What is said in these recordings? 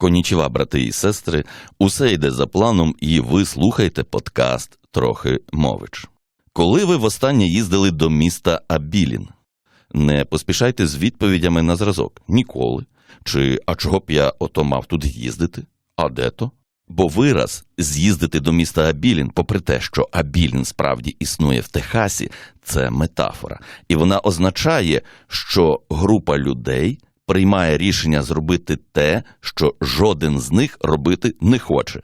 Конічева, брати і сестри, усе йде за планом, і ви слухаєте подкаст Трохи мович. Коли ви востаннє їздили до міста Абілін? Не поспішайте з відповідями на зразок ніколи. Чи а чого б я ото мав тут їздити? А де то? Бо вираз з'їздити до міста Абілін, попри те, що Абілін справді існує в Техасі, це метафора, і вона означає, що група людей приймає рішення зробити те, що жоден з них робити не хоче.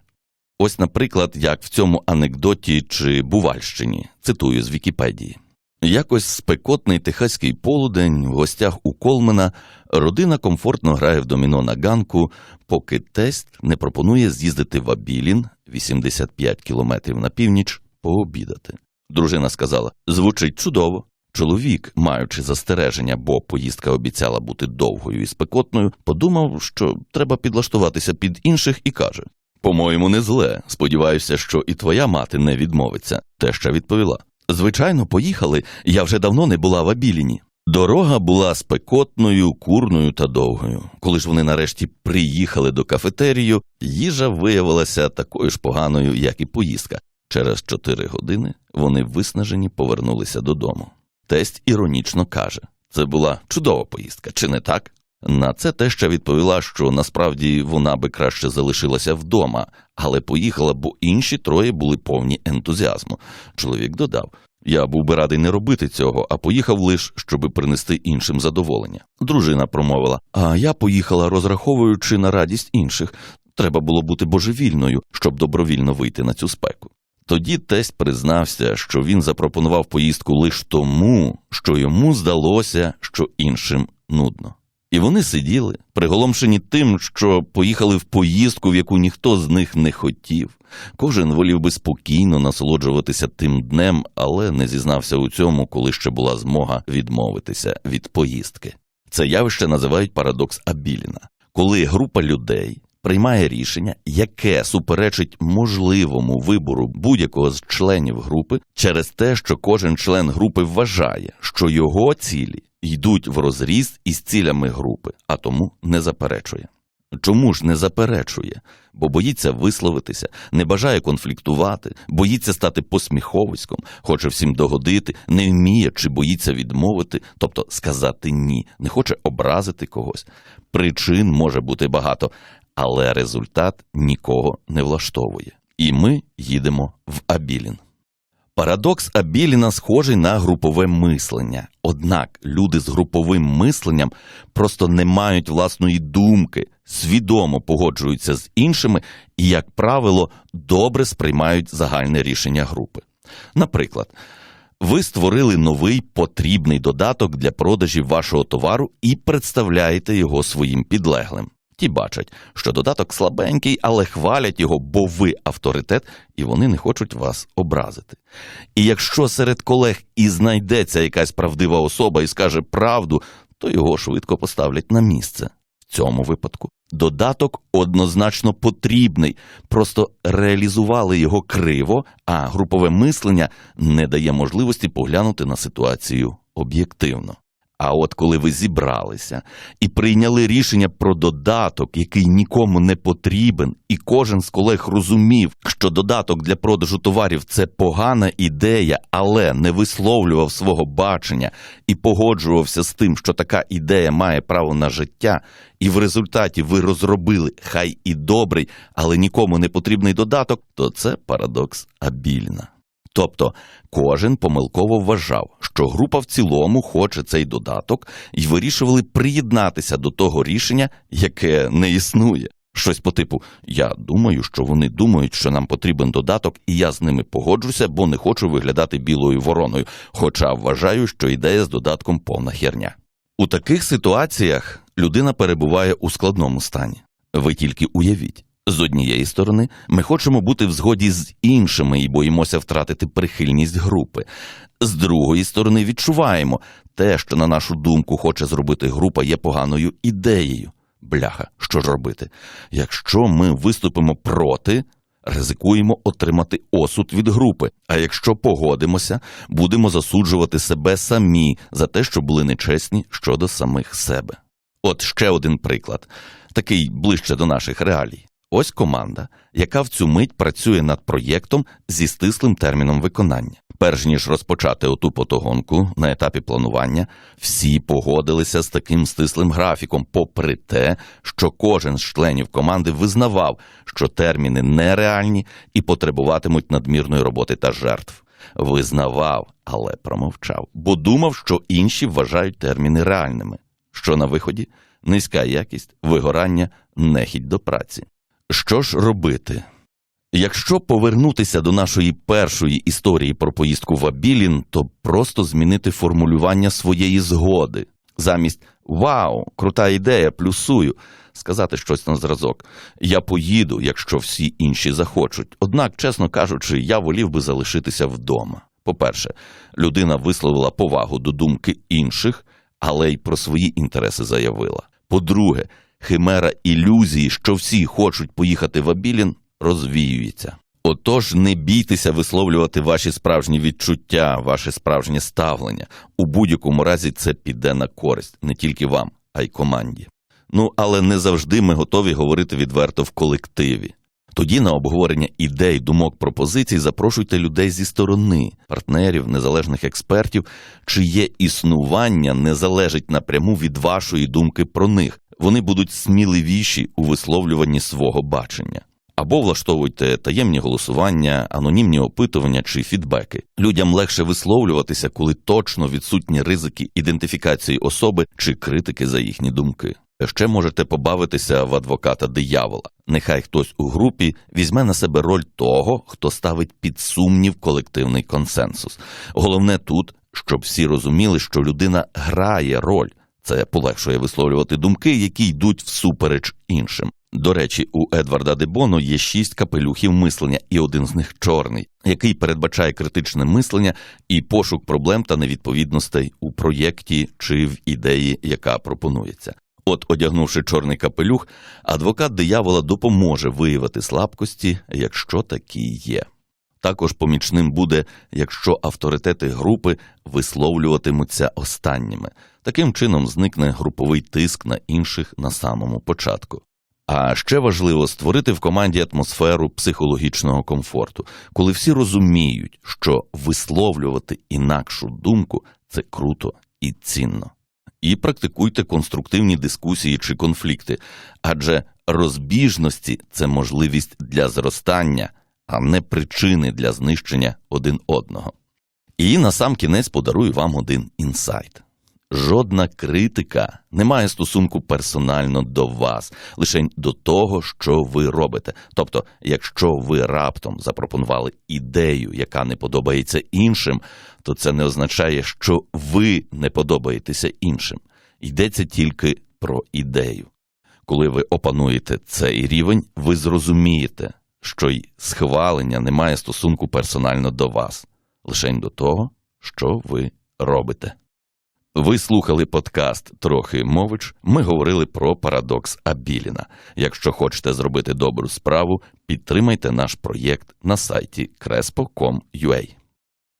Ось, наприклад, як в цьому анекдоті чи Бувальщині, цитую з Вікіпедії. Якось спекотний техаський полудень в гостях у Колмена родина комфортно грає в доміно на ганку, поки тесть не пропонує з'їздити в Абілін 85 кілометрів на північ пообідати. Дружина сказала: звучить чудово. Чоловік, маючи застереження, бо поїздка обіцяла бути довгою і спекотною, подумав, що треба підлаштуватися під інших, і каже: По-моєму, не зле. Сподіваюся, що і твоя мати не відмовиться. Теща відповіла: Звичайно, поїхали. Я вже давно не була в Абіліні. Дорога була спекотною, курною та довгою. Коли ж вони нарешті приїхали до кафетерію, їжа виявилася такою ж поганою, як і поїздка. Через чотири години вони виснажені повернулися додому. Тесть іронічно каже: це була чудова поїздка, чи не так? На це теща відповіла, що насправді вона би краще залишилася вдома, але поїхала, бо інші троє були повні ентузіазму. Чоловік додав: я був би радий не робити цього, а поїхав лише, щоби принести іншим задоволення. Дружина промовила: А я поїхала, розраховуючи на радість інших. Треба було бути божевільною, щоб добровільно вийти на цю спеку. Тоді тесть признався, що він запропонував поїздку лише тому, що йому здалося, що іншим нудно. І вони сиділи, приголомшені тим, що поїхали в поїздку, в яку ніхто з них не хотів. Кожен волів би спокійно насолоджуватися тим днем, але не зізнався у цьому, коли ще була змога відмовитися від поїздки. Це явище називають парадокс Абіліна, коли група людей приймає рішення, яке суперечить можливому вибору будь-якого з членів групи через те, що кожен член групи вважає, що його цілі йдуть в розріз із цілями групи, а тому не заперечує. Чому ж не заперечує? Бо боїться висловитися, не бажає конфліктувати, боїться стати посміховиськом, хоче всім догодити, не вміє чи боїться відмовити, тобто сказати ні, не хоче образити когось. Причин може бути багато, але результат нікого не влаштовує. І ми їдемо в Абілін. Парадокс Абіліна схожий на групове мислення. Однак люди з груповим мисленням просто не мають власної думки, свідомо погоджуються з іншими і, як правило, добре сприймають загальне рішення групи. Наприклад, ви створили новий потрібний додаток для продажів вашого товару і представляєте його своїм підлеглим. Ті бачать, що додаток слабенький, але хвалять його, бо ви авторитет, і вони не хочуть вас образити. І якщо серед колег і знайдеться якась правдива особа і скаже правду, то його швидко поставлять на місце. В цьому випадку додаток однозначно потрібний, просто реалізували його криво, а групове мислення не дає можливості поглянути на ситуацію об'єктивно. А от коли ви зібралися і прийняли рішення про додаток, який нікому не потрібен, і кожен з колег розумів, що додаток для продажу товарів це погана ідея, але не висловлював свого бачення і погоджувався з тим, що така ідея має право на життя, і в результаті ви розробили хай і добрий, але нікому не потрібний додаток, то це парадокс Абільна. Тобто кожен помилково вважав, що група в цілому хоче цей додаток і вирішували приєднатися до того рішення, яке не існує. Щось по типу Я думаю, що вони думають, що нам потрібен додаток, і я з ними погоджуся, бо не хочу виглядати білою вороною, хоча вважаю, що ідея з додатком повна херня. У таких ситуаціях людина перебуває у складному стані. Ви тільки уявіть. З однієї сторони, ми хочемо бути в згоді з іншими і боїмося втратити прихильність групи. З другої сторони, відчуваємо те, що, на нашу думку, хоче зробити група, є поганою ідеєю. Бляха, що ж робити? Якщо ми виступимо проти, ризикуємо отримати осуд від групи. А якщо погодимося, будемо засуджувати себе самі за те, що були нечесні щодо самих себе. От ще один приклад. такий ближче до наших реалій. Ось команда, яка в цю мить працює над проєктом зі стислим терміном виконання. Перш ніж розпочати оту потогонку на етапі планування, всі погодилися з таким стислим графіком, попри те, що кожен з членів команди визнавав, що терміни нереальні і потребуватимуть надмірної роботи та жертв. Визнавав, але промовчав, бо думав, що інші вважають терміни реальними. Що на виході? Низька якість, вигорання, нехідь до праці. Що ж робити? Якщо повернутися до нашої першої історії про поїздку в Абілін, то просто змінити формулювання своєї згоди. Замість Вау, крута ідея, плюсую, сказати щось на зразок. Я поїду, якщо всі інші захочуть. Однак, чесно кажучи, я волів би залишитися вдома. По-перше, людина висловила повагу до думки інших, але й про свої інтереси заявила. По-друге, химера ілюзії, що всі хочуть поїхати в Абілін, розвіюється. Отож, не бійтеся висловлювати ваші справжні відчуття, ваше справжнє ставлення. У будь-якому разі це піде на користь не тільки вам, а й команді. Ну, але не завжди ми готові говорити відверто в колективі. Тоді на обговорення ідей, думок, пропозицій запрошуйте людей зі сторони, партнерів, незалежних експертів, чиє існування не залежить напряму від вашої думки про них. Вони будуть сміливіші у висловлюванні свого бачення. Або влаштовуйте таємні голосування, анонімні опитування чи фідбеки. Людям легше висловлюватися, коли точно відсутні ризики ідентифікації особи чи критики за їхні думки. Ще можете побавитися в адвоката диявола. Нехай хтось у групі візьме на себе роль того, хто ставить під сумнів колективний консенсус. Головне тут, щоб всі розуміли, що людина грає роль. Це полегшує висловлювати думки, які йдуть всупереч іншим. До речі, у Едварда Дебоно є шість капелюхів мислення, і один з них чорний, який передбачає критичне мислення і пошук проблем та невідповідностей у проєкті чи в ідеї, яка пропонується. От, одягнувши чорний капелюх, адвокат диявола допоможе виявити слабкості, якщо такі є. Також помічним буде, якщо авторитети групи висловлюватимуться останніми. Таким чином зникне груповий тиск на інших на самому початку. А ще важливо створити в команді атмосферу психологічного комфорту, коли всі розуміють, що висловлювати інакшу думку це круто і цінно. І практикуйте конструктивні дискусії чи конфлікти, адже розбіжності це можливість для зростання, а не причини для знищення один одного. І на сам кінець подарую вам один інсайт. Жодна критика не має стосунку персонально до вас, лише до того, що ви робите. Тобто, якщо ви раптом запропонували ідею, яка не подобається іншим, то це не означає, що ви не подобаєтеся іншим. Йдеться тільки про ідею. Коли ви опануєте цей рівень, ви зрозумієте, що й схвалення не має стосунку персонально до вас, лише до того, що ви робите. Ви слухали подкаст Трохи мович. Ми говорили про парадокс Абіліна. Якщо хочете зробити добру справу, підтримайте наш проєкт на сайті crespo.com.ua.